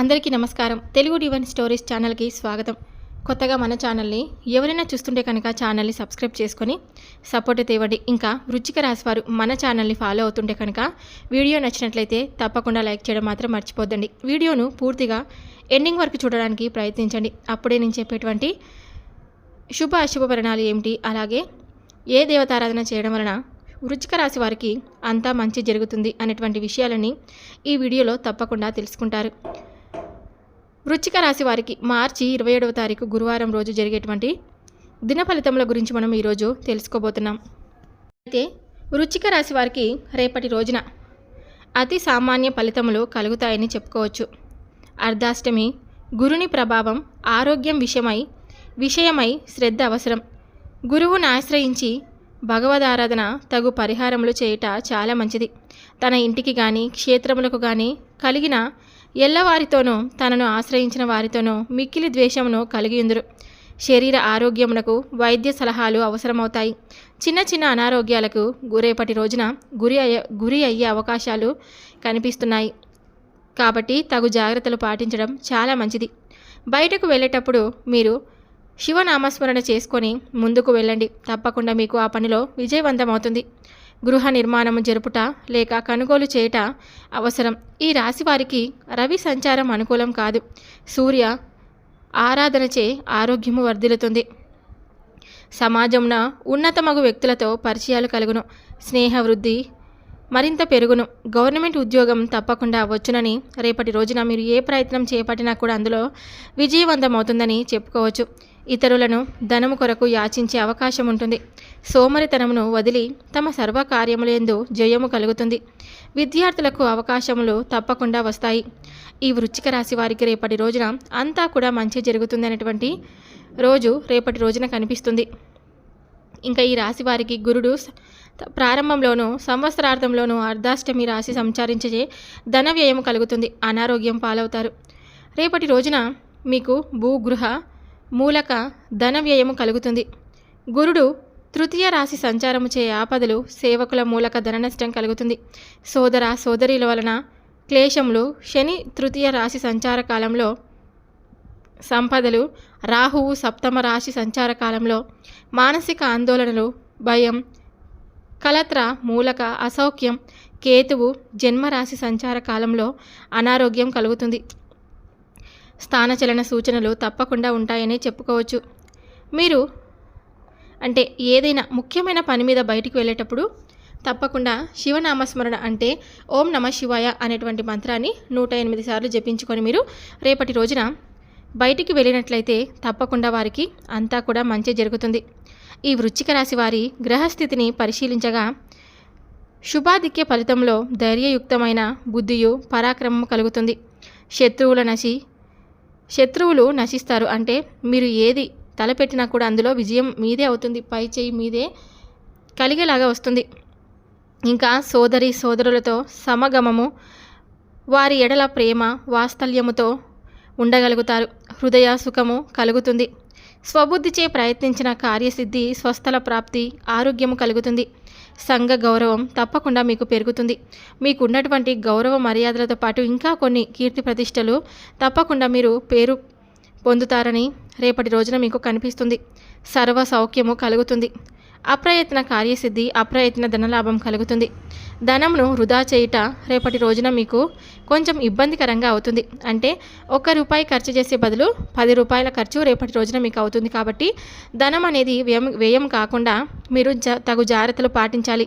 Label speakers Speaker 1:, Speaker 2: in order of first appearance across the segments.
Speaker 1: అందరికీ నమస్కారం. Telugu divine stories ఛానల్కి స్వాగతం. కొత్తగా మన ఛానల్ని ఎవరైనా చూస్తుంటే కనుక ఛానల్ని సబ్స్క్రైబ్ చేసుకొని సపోర్ట్ ఇవ్వండి. ఇంకా వృచ్చిక రాశివారు మన ఛానల్ని ఫాలో అవుతుంటే కనుక వీడియో నచ్చినట్లయితే తప్పకుండా లైక్ చేయడం మాత్రం మర్చిపోద్దండి. వీడియోను పూర్తిగా ఎండింగ్ వరకు చూడడానికి ప్రయత్నించండి. అప్పుడే నేను చెప్పేటువంటి శుభ అశుభ పరిణాలు ఏమిటి? అలాగే ఏ దేవతారాధన చేయడం వలన వృచ్చిక రాశి వారికి అంతా మంచి జరుగుతుంది అనేటువంటి విషయాలని ఈ వీడియోలో తప్పకుండా తెలుసుకుంటారు. వృచ్చిక రాశి వారికి మార్చి ఇరవై ఏడవ తారీఖు గురువారం రోజు జరిగేటువంటి దిన ఫలితముల గురించి మనం ఈరోజు తెలుసుకోబోతున్నాం. అయితే వృచ్చిక రాశి వారికి రేపటి రోజున అతి సామాన్య ఫలితములు కలుగుతాయని చెప్పుకోవచ్చు. అర్ధాష్టమి గురుని ప్రభావం ఆరోగ్యం విషయమై విషయమై శ్రద్ధ అవసరం. గురువును ఆశ్రయించి భగవదారాధన తగు పరిహారములు చేయుట చాలా మంచిది. తన ఇంటికి కానీ క్షేత్రములకు కానీ కలిగిన ఎల్లవారితోనూ తనను ఆశ్రయించిన వారితోనూ మిక్కిలి ద్వేషమును కలిగియుందురు. శరీర ఆరోగ్యమునకు వైద్య సలహాలు అవసరమవుతాయి. చిన్న చిన్న అనారోగ్యాలకు గురేపటి రోజున గురి అయ్యే గురి అయ్యే అవకాశాలు కనిపిస్తున్నాయి. కాబట్టి తగు జాగ్రత్తలు పాటించడం చాలా మంచిది. బయటకు వెళ్ళేటప్పుడు మీరు శివనామస్మరణ చేసుకొని ముందుకు వెళ్ళండి. తప్పకుండా మీకు ఆ పనిలో విజయవంతమవుతుంది. గృహ నిర్మాణము జరుపుట లేక కొనుగోలు చేయట అవసరం. ఈ రాశి వారికి రవి సంచారం అనుకూలం కాదు. సూర్య ఆరాధనచే ఆరోగ్యము వర్ధిల్లుతుంది. సమాజంన ఉన్నతమగు వ్యక్తులతో పరిచయాలు కలుగును. స్నేహ వృద్ధి మరింత పెరుగును. గవర్నమెంట్ ఉద్యోగం తప్పకుండా వచ్చునని రేపటి రోజున మీరు ఏ ప్రయత్నం చేపట్టినా కూడా అందులో విజయవంతమవుతుందని చెప్పుకోవచ్చు. ఇతరులను ధనము కొరకు యాచించే అవకాశం ఉంటుంది సోమరితనమును వదిలి తమ సర్వకార్యములందు జయము కలుగుతుంది. విద్యార్థులకు అవకాశములు తప్పకుండా వస్తాయి. ఈ వృచ్చిక రాశి వారికి రేపటి రోజున అంతా కూడా మంచి జరుగుతుంది అనేటువంటి రోజు రేపటి రోజున కనిపిస్తుంది. ఇంకా ఈ రాశి వారికి గురుడు ప్రారంభంలోనూ సంవత్సరార్థంలోనూ అర్ధాష్టమి రాశి సంచారించే ధన వ్యయం కలుగుతుంది. అనారోగ్యం పాలవుతారు. రేపటి రోజున మీకు భూగృహ మూలక ధన వ్యయము కలుగుతుంది. గురుడు తృతీయ రాశి సంచారము చే ఆపదలు సేవకుల మూలక ధన నష్టం కలుగుతుంది. సోదర సోదరీల వలన క్లేశములు శని తృతీయ రాశి సంచార కాలంలో సంపదలు రాహువు సప్తమ రాశి సంచార కాలంలో మానసిక ఆందోళనలు భయం కలత్ర మూలక అసౌఖ్యం కేతువు జన్మరాశి సంచార కాలంలో అనారోగ్యం కలుగుతుంది. స్థానచలన సూచనలు తప్పకుండా ఉంటాయని చెప్పుకోవచ్చు. మీరు అంటే ఏదైనా ముఖ్యమైన పని మీద బయటికి వెళ్ళేటప్పుడు తప్పకుండా శివనామస్మరణ అంటే ఓం నమ శివాయ అనేటువంటి మంత్రాన్ని నూట ఎనిమిది సార్లు జపించుకొని మీరు రేపటి రోజున బయటికి వెళ్ళినట్లయితే తప్పకుండా వారికి అంతా కూడా మంచి జరుగుతుంది. ఈ వృచ్చిక రాశి వారి గ్రహస్థితిని పరిశీలించగా శుభాధిక్య ఫలితంలో ధైర్యయుక్తమైన బుద్ధియు పరాక్రమము కలుగుతుంది. శత్రువుల నశి శత్రువులు నశిస్తారు. అంటే మీరు ఏది తలపెట్టినా కూడా అందులో విజయం మీదే అవుతుంది పై చేయి మీదే కలిగేలాగా వస్తుంది. ఇంకా సోదరి సోదరులతో సమగమము వారి ఎడల ప్రేమ వాత్సల్యముతో ఉండగలుగుతారు. హృదయ సుఖము కలుగుతుంది. స్వబుద్ధిచే ప్రయత్నించిన కార్యసిద్ధి స్వస్థల ప్రాప్తి ఆరోగ్యము కలుగుతుంది. సంఘ గౌరవం తప్పకుండా మీకు పెరుగుతుంది. మీకు ఉన్నటువంటి గౌరవ మర్యాదలతో పాటు ఇంకా కొన్ని కీర్తి ప్రతిష్టలు తప్పకుండా మీరు పేరు పొందుతారని రేపటి రోజున మీకు కనిపిస్తుంది. సర్వ సౌఖ్యము కలుగుతుంది. అప్రయత్న కార్యసిద్ధి అప్రయత్న ధనలాభం కలుగుతుంది. ధనమును వృధా చేయుట రేపటి రోజున మీకు కొంచెం ఇబ్బందికరంగా అవుతుంది. అంటే ఒక్క రూపాయి ఖర్చు చేసే బదులు పది రూపాయల ఖర్చు రేపటి రోజున మీకు అవుతుంది కాబట్టి ధనం అనేది వ్యయం వ్యయం కాకుండా మీరు జ తగు జాగ్రత్తలు పాటించాలి.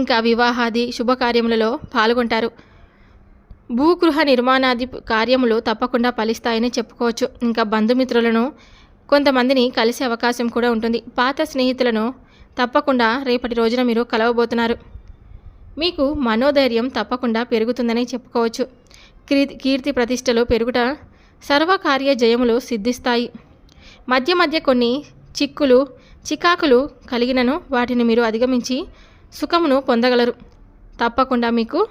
Speaker 1: ఇంకా వివాహాది శుభకార్యములలో పాల్గొంటారు. భూగృహ నిర్మాణాది కార్యములు తప్పకుండా ఫలిస్తాయని చెప్పుకోవచ్చు. ఇంకా బంధుమిత్రులను కొంతమందిని కలిసే అవకాశం కూడా ఉంటుంది. పాత స్నేహితులను తప్పకుండా రేపటి రోజున మీరు కలవబోతున్నారు. మీకు మనోధైర్యం తప్పకుండా పెరుగుతుందని చెప్పుకోవచ్చు. కీర్తి కీర్తి ప్రతిష్టలు పెరుగుట సర్వకార్య జయములు సిద్ధిస్తాయి. మధ్య మధ్య కొన్ని చిక్కులు చికాకులు కలిగినను వాటిని మీరు అధిగమించి సుఖమును పొందగలరు. తప్పకుండా మీకు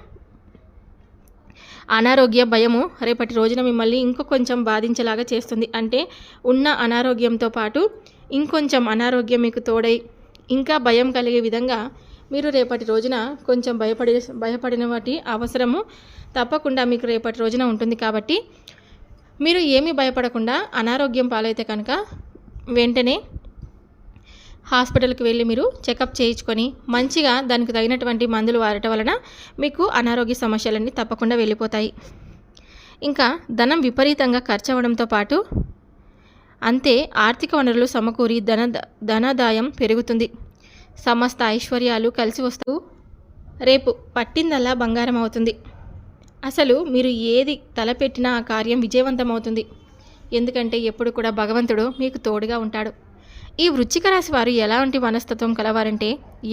Speaker 1: అనారోగ్య భయము రేపటి రోజున మిమ్మల్ని ఇంకో కొంచెం బాధించేలాగా చేస్తుంది. అంటే ఉన్న అనారోగ్యంతో పాటు ఇంకొంచెం అనారోగ్యం మీకు తోడై ఇంకా భయం కలిగే విధంగా మీరు రేపటి రోజున కొంచెం భయపడి భయపడిన వాటి అవసరము తప్పకుండా మీకు రేపటి రోజున ఉంటుంది కాబట్టి మీరు ఏమీ భయపడకుండా అనారోగ్యం పాలైతే కనుక వెంటనే హాస్పిటల్కి వెళ్ళి మీరు చెకప్ చేయించుకొని మంచిగా దానికి తగినటువంటి మందులు వాడటం వలన మీకు అనారోగ్య సమస్యలన్నీ తప్పకుండా వెళ్ళిపోతాయి. ఇంకా ధనం విపరీతంగా ఖర్చు అవ్వడంతో పాటు అంతే ఆర్థిక వనరులు సమకూరి ధన ధనాదాయం పెరుగుతుంది. సమస్త ఐశ్వర్యాలు కలిసి వస్తూ రేపు పట్టిందల్లా బంగారం అవుతుంది. అసలు మీరు ఏది తలపెట్టినా ఆ కార్యం విజయవంతం అవుతుంది ఎందుకంటే ఎప్పుడు కూడా భగవంతుడు మీకు తోడుగా ఉంటాడు. ఈ వృచ్చిక రాశి వారు ఎలాంటి మనస్తత్వం కలవారంటే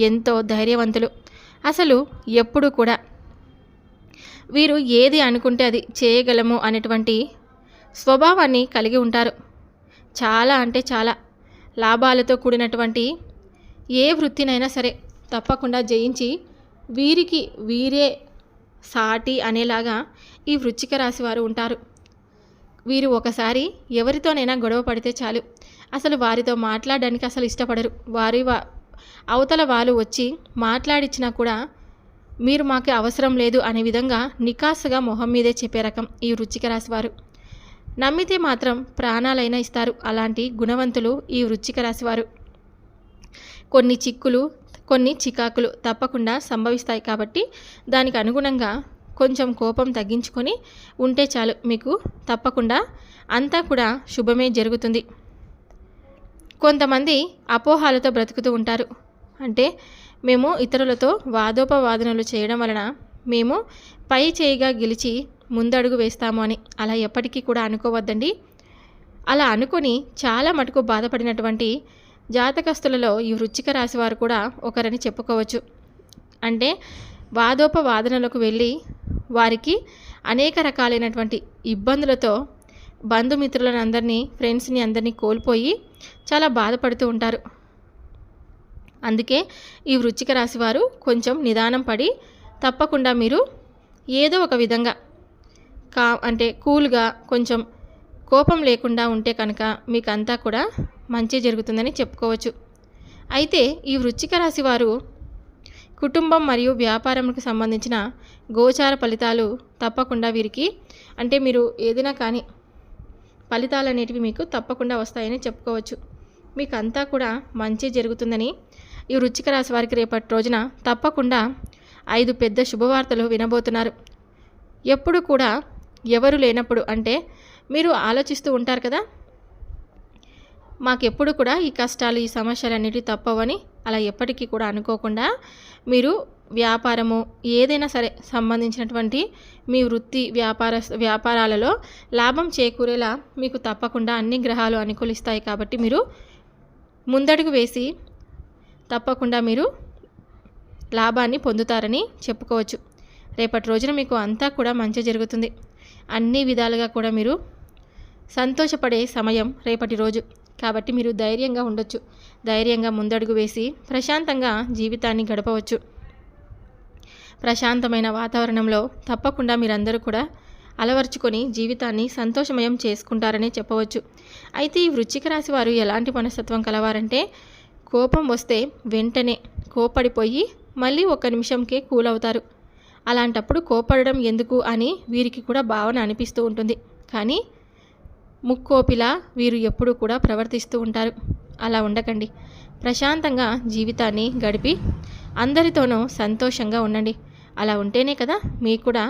Speaker 1: ఎంతో ధైర్యవంతులు. అసలు ఎప్పుడు కూడా వీరు ఏది అనుకుంటే అది చేయగలము అనేటువంటి స్వభావాన్ని కలిగి ఉంటారు. చాలా అంటే చాలా. లాభాలతో కూడినటువంటి ఏ వృత్తినైనా సరే తప్పకుండా జయించి వీరికి వీరే సాటి అనేలాగా ఈ వృచ్చిక రాశి వారు ఉంటారు. వీరు ఒకసారి ఎవరితోనైనా గొడవ పడితే చాలు. అసలు వారితో మాట్లాడడానికి అసలు ఇష్టపడరు. వారి వా అవతల వాళ్ళు వచ్చి మాట్లాడిచ్చినా కూడా మీరు మాకు అవసరం లేదు అనే విధంగా నికాసుగా మొహం మీదే చెప్పే రకం ఈ వృచ్చిక రాశి వారు. నమ్మితే మాత్రం ప్రాణాలైనా ఇస్తారు అలాంటి గుణవంతులు ఈ వృచ్చిక రాశివారు కొన్ని చిక్కులు కొన్ని చికాకులు తప్పకుండా సంభవిస్తాయి కాబట్టి దానికి అనుగుణంగా కొంచెం కోపం తగ్గించుకొని ఉంటే చాలు మీకు తప్పకుండా అంతా కూడా శుభమే జరుగుతుంది. కొంతమంది అపోహాలతో బ్రతుకుతూ ఉంటారు. అంటే మేము ఇతరులతో వాదోపవాదనలు చేయడం వలన మేము పై చేయిగా గెలిచి ముందడుగు వేస్తాము అని అలా ఎప్పటికీ కూడా అనుకోవద్దండి. అలా అనుకొని చాలా మటుకు బాధపడినటువంటి జాతకస్తులలో ఈ వృచ్చిక రాశి వారు కూడా ఒకరని చెప్పుకోవచ్చు. అంటే వాదోపవాదనలకు వెళ్ళి వారికి అనేక రకాలైనటువంటి ఇబ్బందులతో బంధుమిత్రులను అందరినీ ఫ్రెండ్స్ని అందరినీ కోల్పోయి చాలా బాధపడుతూ ఉంటారు. అందుకే ఈ వృచ్చిక రాశి వారు కొంచెం నిదానం పడి తప్పకుండా మీరు ఏదో ఒక విధంగా కా అంటే కూల్గా కొంచెం కోపం లేకుండా ఉంటే కనుక మీకు అంతా కూడా మంచి జరుగుతుందని చెప్పుకోవచ్చు. అయితే ఈ వృచ్చిక రాశి వారు కుటుంబం మరియు వ్యాపారంకు సంబంధించిన గోచార ఫలితాలు తప్పకుండా వీరికి అంటే మీరు ఏదైనా కానీ ఫలితాలు అనేటివి మీకు తప్పకుండా వస్తాయని చెప్పుకోవచ్చు. మీకు అంతా కూడా మంచి జరుగుతుందని ఈ వృచ్చిక రాశి వారికి రేపటి రోజున తప్పకుండా ఐదు పెద్ద శుభవార్తలు వినబోతున్నారు. ఎప్పుడు కూడా ఎవరు లేనప్పుడు అంటే మీరు ఆలోచిస్తూ ఉంటారు కదా? మాకెప్పుడు కూడా ఈ కష్టాలు ఈ సమస్యలు అన్నిటి తప్పవని అలా ఎప్పటికీ కూడా అనుకోకుండా మీరు వ్యాపారము ఏదైనా సరే సంబంధించినటువంటి మీ వృత్తి వ్యాపార వ్యాపారాలలో లాభం చేకూరేలా మీకు తప్పకుండా అన్ని గ్రహాలు అనుకూలిస్తాయి కాబట్టి మీరు ముందడుగు వేసి తప్పకుండా మీరు లాభాన్ని పొందుతారని చెప్పుకోవచ్చు. రేపటి రోజున మీకు అంతా కూడా మంచి జరుగుతుంది. అన్ని విధాలుగా కూడా మీరు సంతోషపడే సమయం రేపటి రోజు. కాబట్టి మీరు ధైర్యంగా ఉండొచ్చు. ధైర్యంగా ముందడుగు వేసి ప్రశాంతంగా జీవితాన్ని గడపవచ్చు. ప్రశాంతమైన వాతావరణంలో తప్పకుండా మీరందరూ కూడా అలవర్చుకొని జీవితాన్ని సంతోషమయం చేసుకుంటారని చెప్పవచ్చు. అయితే ఈ వృచ్చిక రాశి వారు ఎలాంటి మనస్తత్వం కలవారంటే కోపం వస్తే వెంటనే కోపడిపోయి మళ్ళీ ఒక నిమిషంకే కూల్ అవుతారు అలాంటప్పుడు కోపడడం ఎందుకు అని వీరికి కూడా భావన అనిపిస్తూ ఉంటుంది. కానీ ముక్కోపిలా వీరు ఎప్పుడూ కూడా ప్రవర్తిస్తూ ఉంటారు. అలా ఉండకండి. ప్రశాంతంగా జీవితాన్ని గడిపి అందరితోనూ సంతోషంగా ఉండండి. అలా ఉంటేనే కదా మీకు కూడా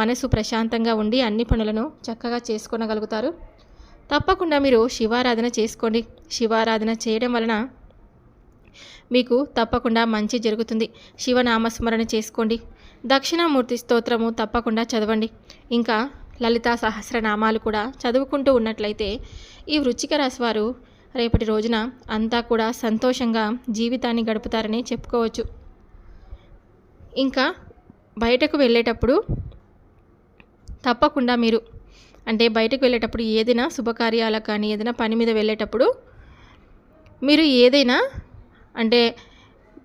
Speaker 1: మనసు ప్రశాంతంగా ఉండి అన్ని పనులను చక్కగా చేసుకొనగలుగుతారు. తప్పకుండా మీరు శివారాధన చేసుకోండి. శివారాధన చేయడం వలన మీకు తప్పకుండా మంచి జరుగుతుంది. శివనామస్మరణ చేసుకోండి. దక్షిణామూర్తి స్తోత్రము తప్పకుండా చదవండి. ఇంకా లలితా సహస్రనామాలు కూడా చదువుకుంటూ ఉన్నట్లయితే ఈ వృచ్చిక రాశి వారు రేపటి రోజున అంతా కూడా సంతోషంగా జీవితాన్ని గడుపుతారని చెప్పుకోవచ్చు. ఇంకా బయటకు వెళ్ళేటప్పుడు తప్పకుండా మీరు అంటే బయటకు వెళ్ళేటప్పుడు ఏదైనా శుభకార్యాలకు కానీ ఏదైనా పని మీద వెళ్ళేటప్పుడు మీరు ఏదైనా అంటే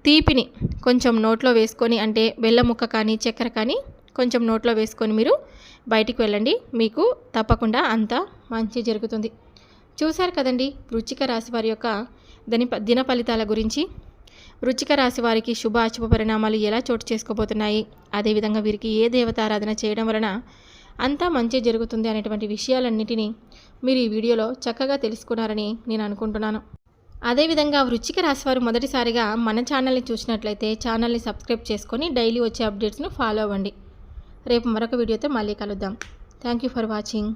Speaker 1: తీపిని కొంచెం నోట్లో వేసుకొని అంటే బెల్లం ముక్క కానీ చక్కెర కానీ కొంచెం నోట్లో వేసుకొని మీరు బయటికి వెళ్ళండి. మీకు తప్పకుండా అంతా మంచి జరుగుతుంది. చూశారు కదండి వృచ్చిక రాశి వారి యొక్క దిన దిన ఫలితాల గురించి. వృచ్చిక రాశి వారికి శుభ అశుభ పరిణామాలు ఎలా చోటు చేసుకోబోతున్నాయి? అదేవిధంగా వీరికి ఏ దేవతారాధన చేయడం వలన అంతా మంచి జరుగుతుంది అనేటువంటి విషయాలన్నిటినీ మీరు ఈ వీడియోలో చక్కగా తెలుసుకున్నారని నేను అనుకుంటున్నాను. అదేవిధంగా వృచ్చిక రాశి వారు మొదటిసారిగా మన ఛానల్ని చూసినట్లయితే ఛానల్ని సబ్స్క్రైబ్ చేసుకొని డైలీ వచ్చే అప్డేట్స్ను ఫాలో అవ్వండి. రేపు మరొక వీడియోతో మళ్ళీ కలుద్దాం. Thank you for watching.